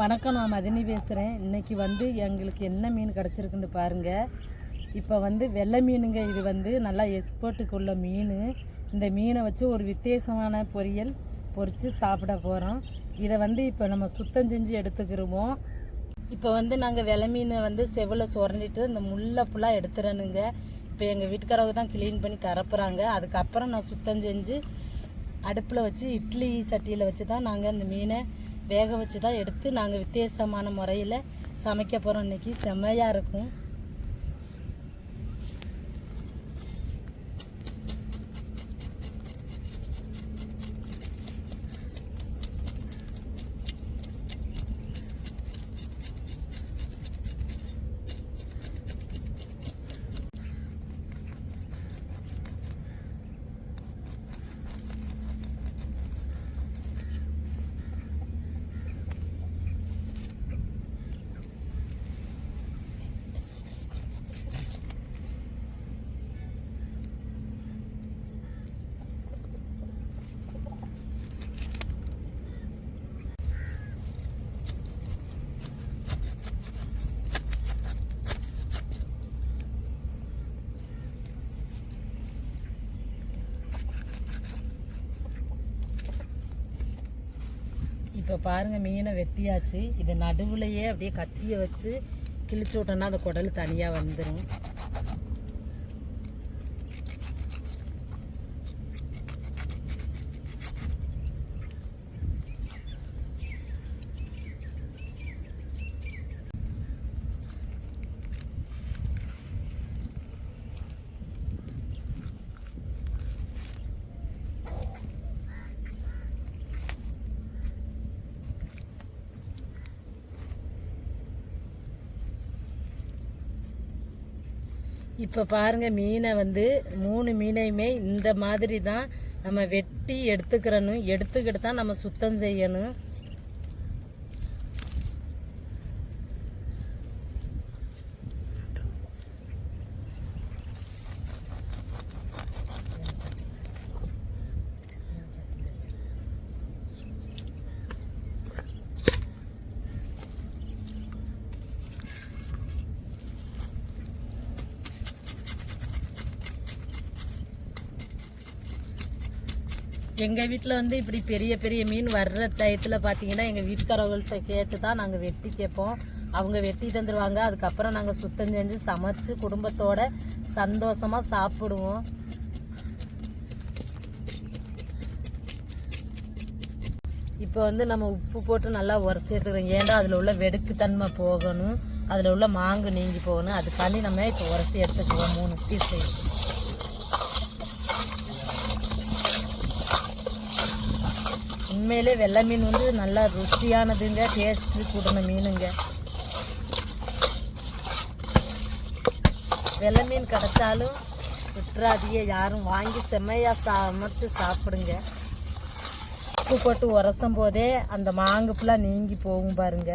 வணக்கம் நான் மதினி பேசுகிறேன் இன்றைக்கி வந்து எங்களுக்கு என்ன மீன் கிடச்சிருக்குன்னு பாருங்கள் இப்போ வந்து வெள்ளை மீனுங்க. இது வந்து நல்லா எக்ஸ்போர்ட்டுக்கு உள்ள மீன். இந்த மீனை வச்சு ஒரு வித்தியாசமான பொரியல் பொரித்து சாப்பிட போகிறோம் இதை வந்து இப்போ நம்ம சுத்தம் செஞ்சு எடுத்துக்கிருவோம். இப்போ வந்து நாங்கள் வெள்ளை மீனை வந்து செவில் சுரண்டிட்டு இந்த முல்லை ஃபுல்லாக எடுத்துறனுங்க இப்போ எங்கள் வீட்டுக்காரவங்க தான் க்ளீன் பண்ணி தரப்புறாங்க. அதுக்கப்புறம் நான் சுத்தம் செஞ்சு அடுப்பில் வச்சு இட்லி சட்டியில் வச்சு தான் நாங்கள் இந்த மீனை வேக வச்சு தான் எடுத்து நாங்கள் வித்தியாசமான முறையில் சமைக்க போகிறோம் இன்றைக்கி செம்மையாக இருக்கும். இப்போ பாருங்கள் மீனை வெட்டியாச்சு. இது நடுவுலையே அப்படியே கத்தியை வச்சு கிழிச்சு விட்டோன்னா அந்த குடல் தனியாக வந்துடும் இப்போ பாருங்கள் மீனை வந்து மூணு மீனையுமே இந்த மாதிரி தான் நம்ம வெட்டி எடுத்துக்கிறணும். எடுத்துக்கிட்டு தான் நம்ம சுத்தம் செய்யணும். எங்கள் வீட்டில் வந்து இப்படி பெரிய பெரிய மீன் வர்ற டயத்தில் பார்த்தீங்கன்னா எங்கள் வீட்டுக்காரவங்கள்ட்ட கேட்டு தான் நாங்கள் வெட்டி கேட்போம். அவங்க வெட்டி தந்துடுவாங்க அதுக்கப்புறம் நாங்கள் சுத்தம் செஞ்சு சமைச்சு குடும்பத்தோட சந்தோஷமாக சாப்பிடுவோம். இப்போ வந்து நம்ம உப்பு போட்டு நல்லா உரசி எடுத்துக்கிறோம். ஏன்டா அதில் உள்ள வெடுக்குத்தன்மை போகணும்? அதில் உள்ள மாங்கு நீங்கி போகணும். அதுக்காண்டி நம்ம இப்போ உரசி எடுத்துக்குவோம். மூணு பீஸ் உண்மையிலே வெள்ளை மீன் வந்து நல்லா ருசியானதுங்க டேஸ்ட்டு கூடின மீனுங்க. வெள்ளை மீன் கிடைச்சாலும் விட்டுறாதியே யாரும் வாங்கி செம்மையாக சமைச்சு சாப்பிடுங்க. உப்பு போட்டு உரசும் போதே அந்த மாங்கு ஃபுல்லாக நீங்கி போகும் பாருங்க.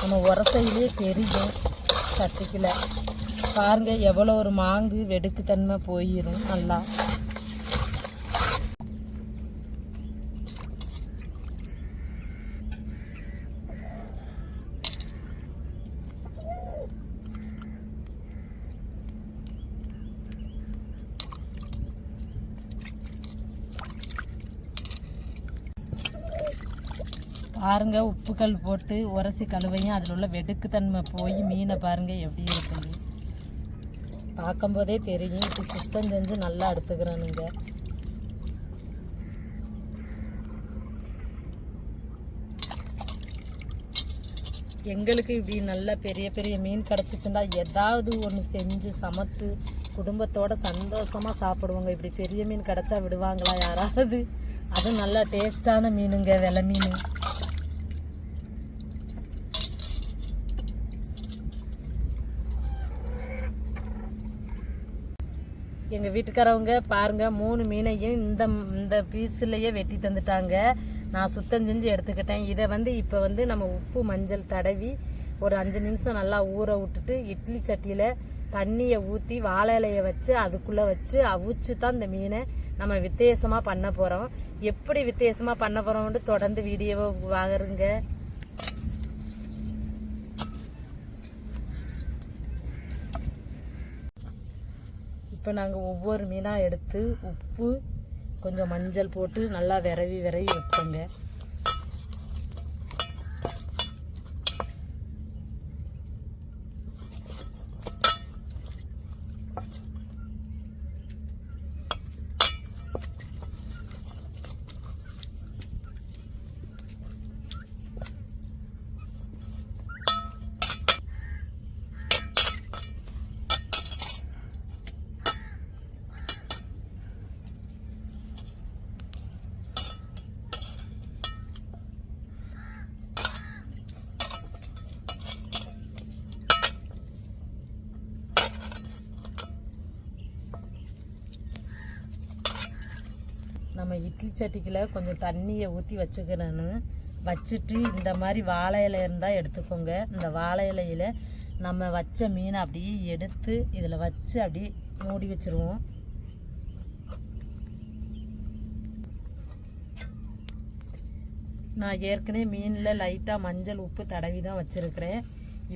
நம்ம உரசையிலே தெரியும் சட்டிக்கில் பாருங்கள் எவ்வளோ ஒரு மாங்கு வெடுக்குத்தன்மை போயிடும் நல்லா. பாருங்க உப்புக்கல் போட்டு உரசி கழுவையும் அதில் உள்ள வெடுக்குத்தன்மை போய் மீனை பாருங்க எப்படி இருக்குது பார்க்கும்போதே தெரியும் இப்போ சுத்தம் செஞ்சு நல்லா எடுத்துக்கிறானுங்க. எங்களுக்கு இப்படி நல்ல பெரிய பெரிய மீன் கிடச்சிச்சுன்னா ஏதாவது ஒன்று செஞ்சு சமைச்சு குடும்பத்தோட சந்தோஷமாக சாப்பிடுவோங்க. இப்படி பெரிய மீன் கிடச்சா விடுவாங்களா யாராவது? அதுவும் நல்லா டேஸ்டான மீனுங்க வெலை மீன். எங்கள் வீட்டுக்காரவங்க பாருங்கள் மூணு மீனையும் இந்த இந்த பீஸ்லேயே வெட்டி தந்துட்டாங்க. நான் சுத்தம் செஞ்சு எடுத்துக்கிட்டேன். இதை வந்து இப்போ வந்து நம்ம உப்பு மஞ்சள் தடவி ஒரு அஞ்சு நிமிஷம் நல்லா ஊற விட்டுட்டு இட்லி சட்டியில் தண்ணியை ஊற்றி வாழை இலையை வச்சு அதுக்குள்ளே வச்சு அவிச்சு தான் இந்த மீனை நம்ம வித்தியாசமாக பண்ண போகிறோம் எப்படி வித்தியாசமாக பண்ண போகிறோம்னு தொடர்ந்து வீடியோவை வாங்குறங்க. இப்போ நாங்கள் ஒவ்வொரு மீனாக எடுத்து உப்பு கொஞ்சம் மஞ்சள் போட்டு நல்லா விரவி விரவி வைப்போங்க. நம்ம இட்லி சட்டிக்கில் கொஞ்சம் தண்ணியை ஊற்றி வச்சுக்கிறேன்னு. வச்சுட்டு இந்த மாதிரி வாழை இலை இருந்தால் எடுத்துக்கோங்க. இந்த வாழை இலையில நம்ம வச்ச மீனை அப்படியே எடுத்து இதில் வச்சு அப்படியே மூடி வச்சுருவோம். நான் ஏற்கனவே மீனில் லைட்டாக மஞ்சள் உப்பு தடவி தான் வச்சுருக்கிறேன்.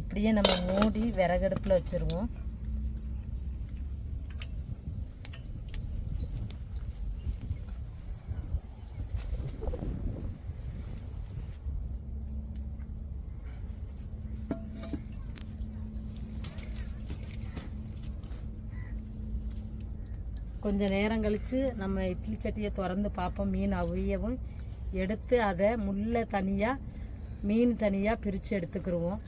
இப்படியே நம்ம மூடி விறகடுப்பில் வச்சுருவோம். கொஞ்சம் நேரம் கழித்து நம்ம இட்லி சட்டியை திறந்து பார்ப்போம். மீன் அவியவும். எடுத்து அதை முள்ளை தனியாக மீன் தனியாக பிரித்து எடுத்துக்கிடுவோம்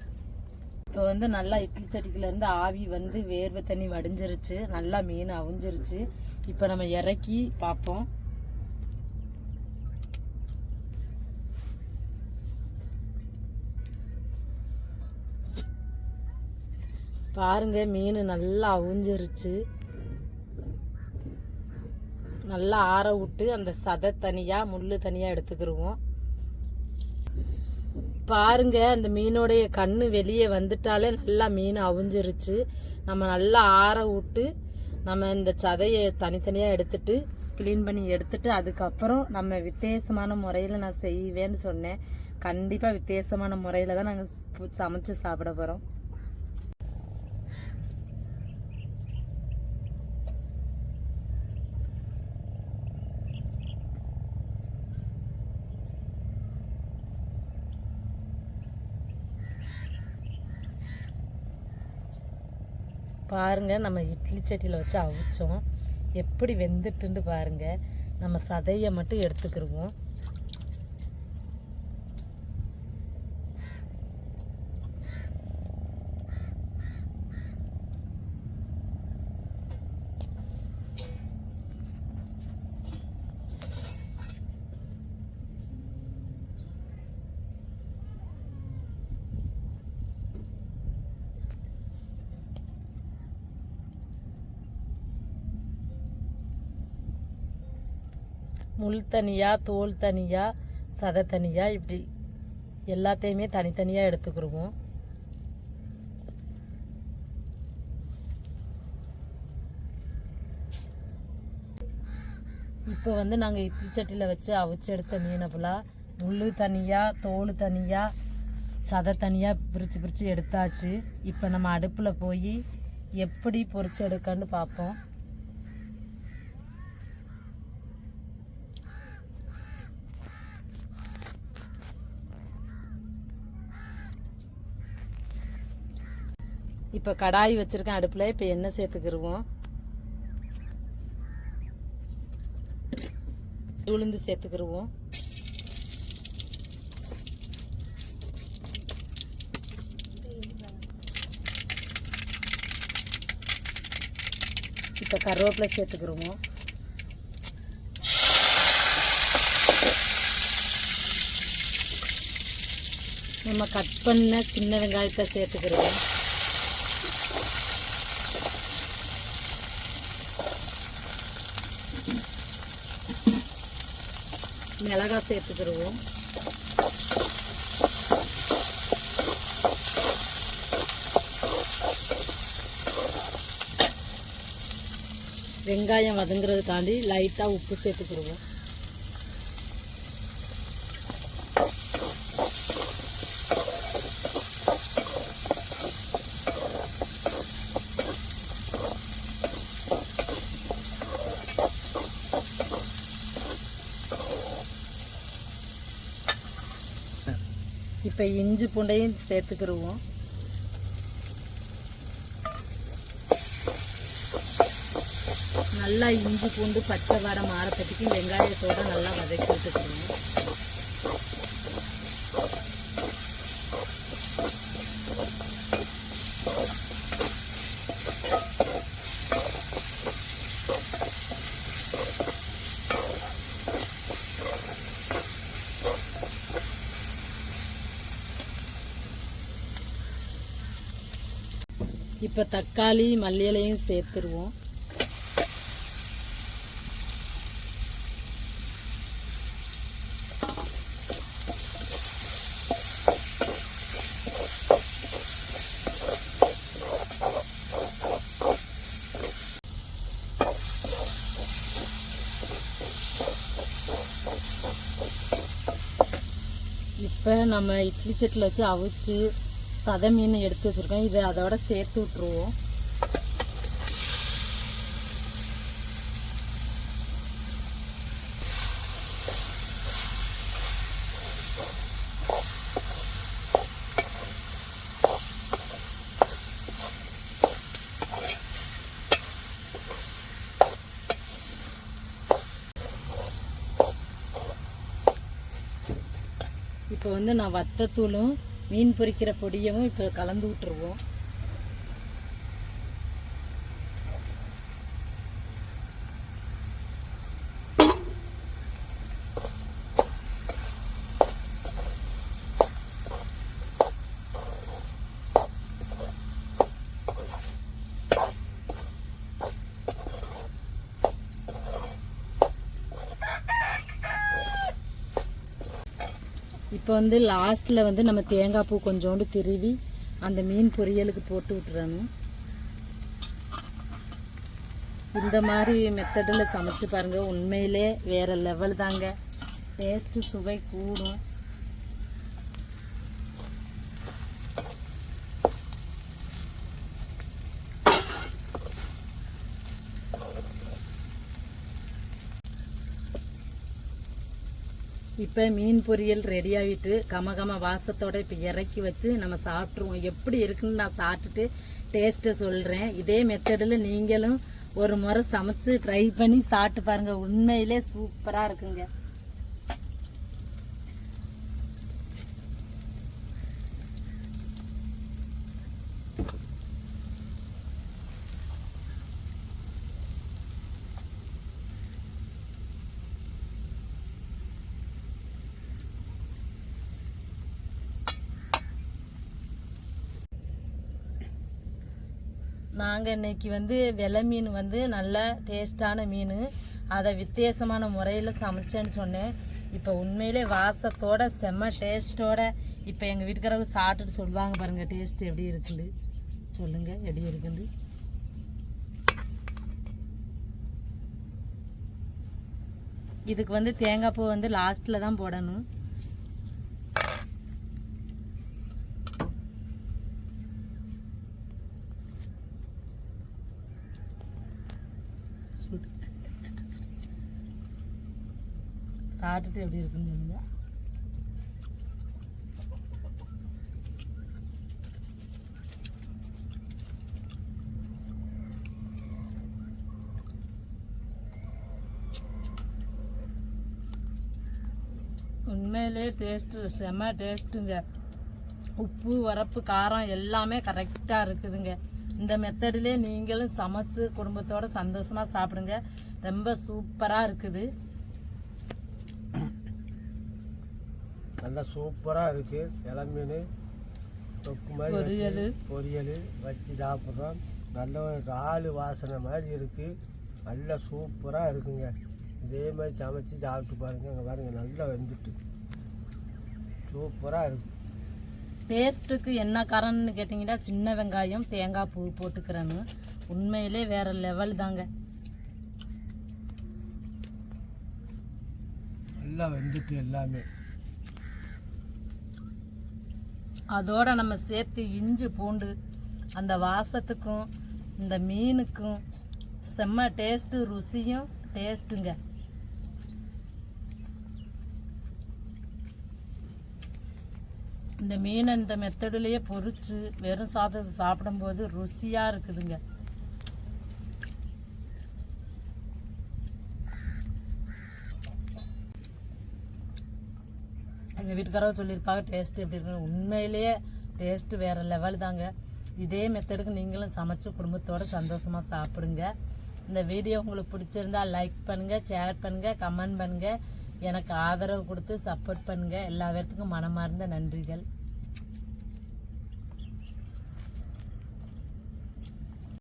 இப்போ வந்து நல்லா இட்லி சட்டிக்குலேருந்து ஆவி வந்து வேர்வை தண்ணி வடிஞ்சிருச்சு. நல்லா மீன் அவிஞ்சிருச்சு. இப்போ நம்ம இறக்கி பார்ப்போம். பாருங்க மீன் நல்லா அவிஞ்சிருச்சு. நல்லா ஆற விட்டு அந்த சதை தனியாக முள் தனியாக எடுத்துக்கிருவோம். பாருங்க அந்த மீனோடைய கண் வெளியே வந்துட்டாலே நல்லா மீன் அவிஞ்சிருச்சு. நம்ம நல்லா ஆற விட்டு நம்ம இந்த சதையை தனித்தனியாக எடுத்துட்டு க்ளீன் பண்ணி எடுத்துட்டு அதுக்கப்புறம் நம்ம வித்தியாசமான முறையில் நான் செய்வேன்னு சொன்னேன். கண்டிப்பாக வித்தியாசமான முறையில் தான் நாங்கள் சமைச்சு சாப்பிட போகிறோம் பாருங்கள் நம்ம இட்லி சட்டியில் வச்சு அவிச்சோம். எப்படி வெந்துட்டுன்னு பாருங்க. நம்ம சதையை மட்டும் எடுத்துக்கிடுவோம் முள் தனியாக தோல் தனியாக சதை தனியாக இப்படி எல்லாத்தையுமே தனித்தனியாக எடுத்துக்கிருவோம். இப்போ வந்து நாங்கள் இட்லி சட்டியில் வச்சு அவிச்சு எடுத்த மீனை ஃபுல்லாக முள் தனியாக தோல் தனியாக சதை தனியாக பிரித்து பிரித்து எடுத்தாச்சு. இப்போ நம்ம அடுப்பில் போய் எப்படி பொறிச்சு எடுக்கன்னு பார்ப்போம் இப்போ கடாய் வச்சுருக்கேன் அடுப்பில். இப்போ எண்ணெய் சேர்த்துக்கிருவோம். உளுந்து சேர்த்துக்கிருவோம். இப்போ கருவேப்பிலை சேர்த்துக்கிருவோம். நம்ம கட் பண்ண சின்ன வெங்காயத்தை சேர்த்துக்கிருவோம். மிளகா சேர்த்துக்கிடுவோம் வெங்காயம் வதங்குறதுக்காண்டி லைட்டாக உப்பு சேர்த்துக்கிடுவோம் இப்போ இஞ்சி பூண்டையும் சேர்த்துக்கிடுவோம் நல்லா இஞ்சி பூண்டு பச்சை வடை மாறப்பட்டிக்கு வெங்காயத்தோடு நல்லா வதக்கி விட்டுக்கிறோம் இப்போ தக்காளி மல்லி இலையும் சேர்த்துருவோம். இப்போ நம்ம இட்லி சட்டில் வச்சு அவிச்சு சத மீன் எடுத்து வச்சுருக்கோம். இதை அதோட சேர்த்து விட்ருவோம் இப்போ வந்து நான் வத்தத்தூளும் மீன் பொறிக்கிற பொடியும் இப்போ கலந்து விட்டுருவோம். இப்போ வந்து லாஸ்ட்டில் வந்து நம்ம தேங்காய் பூ கொஞ்சோண்டு திருவி அந்த மீன் பொரியலுக்கு போட்டு விட்டுறணும். இந்த மாதிரி மெத்தடில் சமைச்சு பாருங்கள் உண்மையிலே வேறு லெவல் தாங்க. டேஸ்ட்டு சுவை கூடும். இப்போ மீன் பொரியல் ரெடி ஆகிட்டு கம கம வாசத்தோட இப்போ இறக்கி வச்சு நம்ம சாப்பிட்ருவோம் எப்படி இருக்குன்னு நான் சாப்பிட்டுட்டு டேஸ்ட்டை சொல்கிறேன் இதே மெத்தடில் நீங்களும் ஒரு முறை சமைச்சு ட்ரை பண்ணி சாப்பிட்டு பாருங்கள் உண்மையிலே சூப்பராக இருக்குங்க. நாங்கள் இன்னைக்கு வந்து வெலை மீன் வந்து நல்ல டேஸ்டான மீன். அதை வித்தியாசமான முறையில் சமைச்சேன்னு சொன்னேன். இப்போ உண்மையிலே வாசத்தோட செம்ம டேஸ்ட்டோட இப்போ எங்கள் வீட்டுக்காரங்க சாப்பிட்டுட்டு சொல்லுவாங்க பாருங்கள் டேஸ்ட் எப்படி இருக்குது சொல்லுங்கள் எப்படி இருக்குது இதுக்கு வந்து தேங்காய் பூ வந்து லாஸ்ட்டில் தான் போடணும். சுடு. சாப்பிட்டுட்டு எப்படி இருக்குன்னு சொல்லுங்க. உண்மையிலே டேஸ்ட்டு செம்ம டேஸ்ட்டுங்க உப்பு உரப்பு காரம் எல்லாமே கரெக்டாக இருக்குதுங்க. இந்த மெத்தடிலே நீங்களும் சமைச்சு குடும்பத்தோட சந்தோஷமாக சாப்பிடுங்க. ரொம்ப சூப்பராக இருக்குது. நல்லா சூப்பராக இருக்குது இளமீன் தொக்கு மாதிரி பொரியல். பொரியல் வச்சு சாப்பிட்றோம். நல்ல ஒரு இறால் வாசனை மாதிரி இருக்குது நல்லா சூப்பராக இருக்குங்க. இதே மாதிரி சமைச்சு சாப்பிட்டு பாருங்க. அங்கே பாருங்க நல்லா வெந்துட்டு. சூப்பராக இருக்கு. டேஸ்ட்டுக்கு என்ன காரணம்னு கேட்டிங்கன்னா சின்ன வெங்காயம் தேங்காய் பூ போட்டுக்கிறேன்னு. உண்மையிலே வேற லெவல் தாங்க. நல்லா வெந்துட்டு எல்லாமே. அதோட நம்ம சேர்த்து இஞ்சி பூண்டு அந்த வாசத்துக்கும் இந்த மீனுக்கும் செம்ம டேஸ்ட்டு ருசியும் டேஸ்ட்டுங்க இந்த மீனை இந்த மெத்தடுலேயே பொறிச்சு வெறும் சாதத்தை சாப்பிடும்போது ருசியாக இருக்குதுங்க. எங்கள் வீட்டுக்காரව சொல்லியிருப்பாங்க டேஸ்ட் எப்படி இருக்குன்னு. உண்மையிலேயே டேஸ்ட்டு வேறு லெவல் தாங்க. இதே மெத்தடுக்கு நீங்களும் சமைச்சு குடும்பத்தோடு சந்தோஷமாக சாப்பிடுங்க. இந்த வீடியோ உங்களுக்கு பிடிச்சிருந்தா லைக் பண்ணுங்கள் ஷேர் பண்ணுங்கள் கமெண்ட் பண்ணுங்கள் எனக்கு ஆதரவு கொடுத்து சப்போர்ட் பண்ணுங்கள் எல்லா பேர்த்துக்கும் மனமார்ந்த நன்றிகள்.